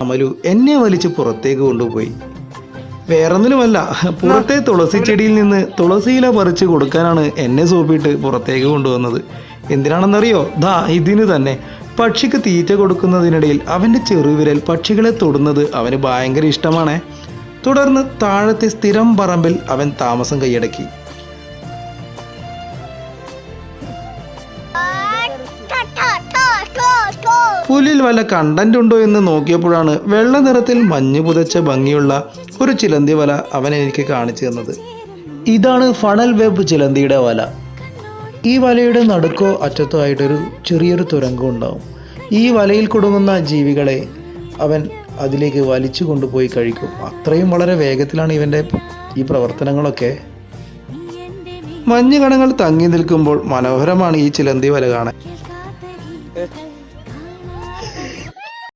അമലു എന്നെ വലിച്ച് പുറത്തേക്ക് കൊണ്ടുപോയി. വേറൊന്നിലുമല്ല പുറത്തെ തുളസി ചെടിയിൽ നിന്ന് തുളസിയില പറിച്ച് കൊടുക്കാനാണ് എന്നെ സോപ്പിട്ട് പുറത്തേക്ക് കൊണ്ടുവന്നത്. എന്തിനാണെന്നറിയോ? ദാ ഇതിന് തന്നെ. പക്ഷിക്ക് തീറ്റ കൊടുക്കുന്നതിനിടയിൽ അവന്റെ ചെറുവിരൽ പക്ഷികളെ തൊടുന്നത് അവന് ഭയങ്കര ഇഷ്ടമാണേ. തുടർന്ന് താഴത്തെ സ്ഥിരം പറമ്പിൽ അവൻ താമസം കൈയടക്കി. പുലിൽ വല്ല കണ്ടന്റ് ഉണ്ടോ എന്ന് നോക്കിയപ്പോഴാണ് വെള്ള നിറത്തിൽ മഞ്ഞ് പുതച്ച ഭംഗിയുള്ള ഒരു ചിലന്തി വല അവൻ എനിക്ക് കാണിച്ചു തന്നത്. ഇതാണ് ഫണൽ വെബ് ചിലന്തിയുടെ വല. ഈ വലയുടെ നടുക്കോ അറ്റത്തോ ആയിട്ടൊരു ചെറിയൊരു തുരങ്കം ഉണ്ടാവും. ഈ വലയിൽ കുടുങ്ങുന്ന ജീവികളെ അവൻ അതിലേക്ക് വലിച്ചു കൊണ്ടുപോയി കഴിക്കും. അത്രയും വളരെ വേഗത്തിലാണ് ഇവന്റെ ഈ പ്രവർത്തനങ്ങളൊക്കെ. മഞ്ഞുകണങ്ങൾ തങ്ങി നിൽക്കുമ്പോൾ മനോഹരമാണ് ഈ ചിലന്തി വല കാണാൻ.